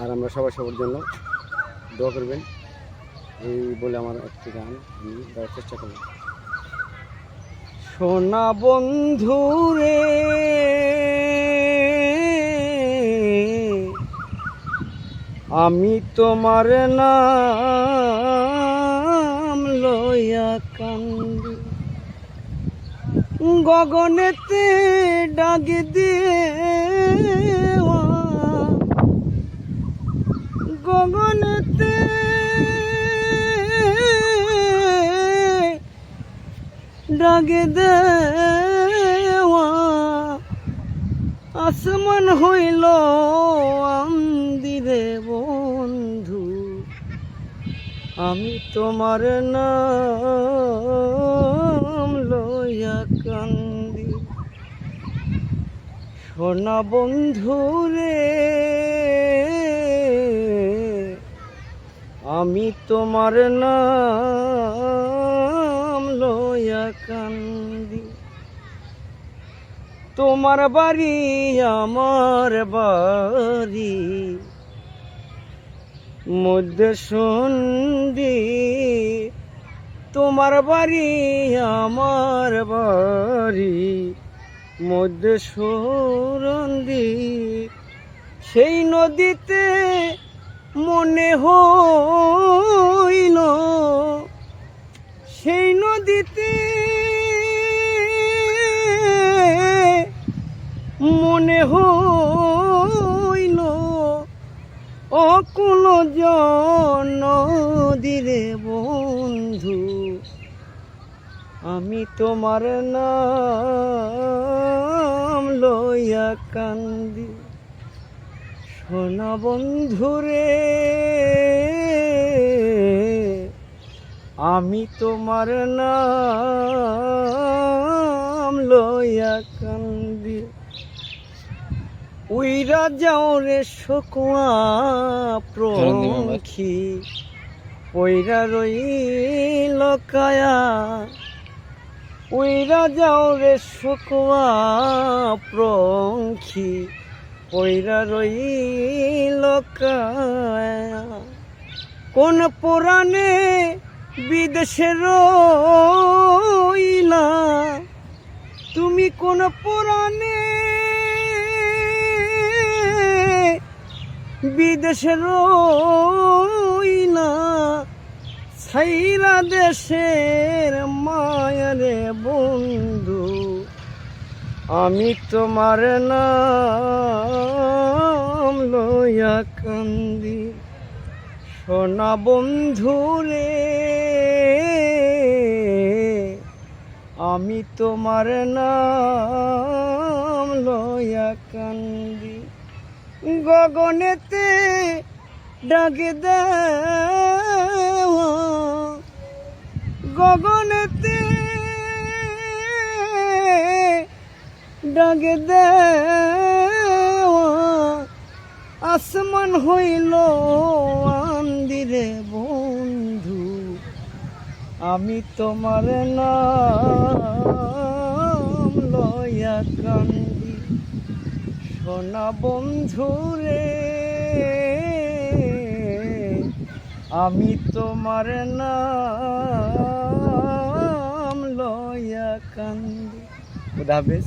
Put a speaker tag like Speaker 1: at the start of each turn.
Speaker 1: আর আমরা সবাই সবার জন্য দোয়া করবেন। এই বলে আমার একটি গান আমি গাওয়ার চেষ্টা করব। সোনা বন্ধু রে, আমি তোমার নাম লইয়া কান্দি। গগনেতে ডাক দিয়ে ডাক দেওয়া। আসমান হইল আন্দিরে বন্ধু। আমি তোমার নাম লইয়া কান্দি। সোনা বন্ধু রে, আমি তোমার নাম কান্দি। তোমার বাড়ি, আমার বাড়ি। মধ্যে সন্ধি। তোমার বাড়ি, আমার বাড়ি। মধ্যে সরন্দি সেই নদীতে মনে হইল সেই নদীতে মনে হইল অকুল জন দিরে বন্ধু, আমি তোমার নাম লইয়া কান্দি। সোনা বন্ধুরে আমি তোমার নাম লইয়া কান্দি। উইরা যাও রে শকুয়া প্রখি পইরা রই লকায়া উইরা যাও রে শকুয়া প্রখি পইরা রই লকায়া কোন পুরাণে বিদেশে রইলা। তুমি কোন পুরাণে বিদেশে রইলা। ছাইরা দেশের মায়ারে বন্ধু, আমি তোমার নাম লইয়া কান্দি। সোনা বন্ধু রে আমি তোমার নাম লইয়া কান্দি। গগনেতে ডাকে দেওয়া গগনেতে ডাকে দেওয়া আসমান হইল আন্দিরে বন্ধু আমি তোমার নাম লইয়া কান্দি। সোনা বন্ধু রে আমি তোমার নাম লইয়া কান্দি। খুদা হাফেজ।